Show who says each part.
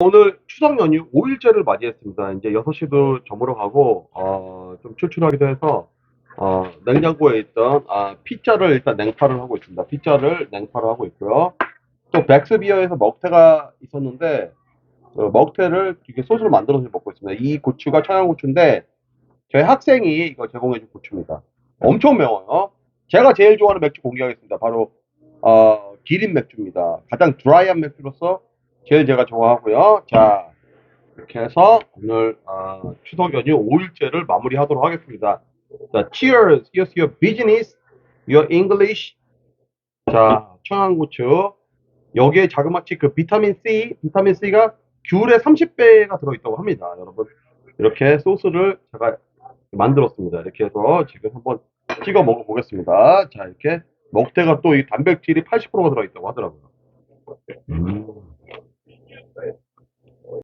Speaker 1: 오늘 추석 연휴 5일째를 맞이했습니다. 이제 6시도 저물어 가고, 어, 좀 출출하기도 해서, 어, 냉장고에 있던, 아, 피자를 일단 냉파를 하고 있습니다. 피자를 냉파를 하고 있고요. 또 백스비어에서 먹태가 있었는데, 어, 먹태를 이렇게 소스로 만들어서 먹고 있습니다. 이 고추가 청양고추인데, 저희 학생이 이거 제공해준 고추입니다. 엄청 매워요. 제가 제일 좋아하는 맥주 공개하겠습니다. 바로, 어, 기린 맥주입니다. 가장 드라이한 맥주로서 제일 제가 좋아하고요. 자, 이렇게 해서 오늘 어, 추석 연휴 5일째를 마무리하도록 하겠습니다. 자, cheers, here's your business, your English. 자, 청양고추. 여기에 자그마치 그 비타민 C, 비타민 C가 귤의 30배가 들어있다고 합니다. 여러분, 이렇게 소스를 제가 만들었습니다. 이렇게 해서 지금 한번 찍어 먹어보겠습니다. 자, 이렇게 먹태가 또 이 단백질이 80%가 들어있다고 하더라고요. 음.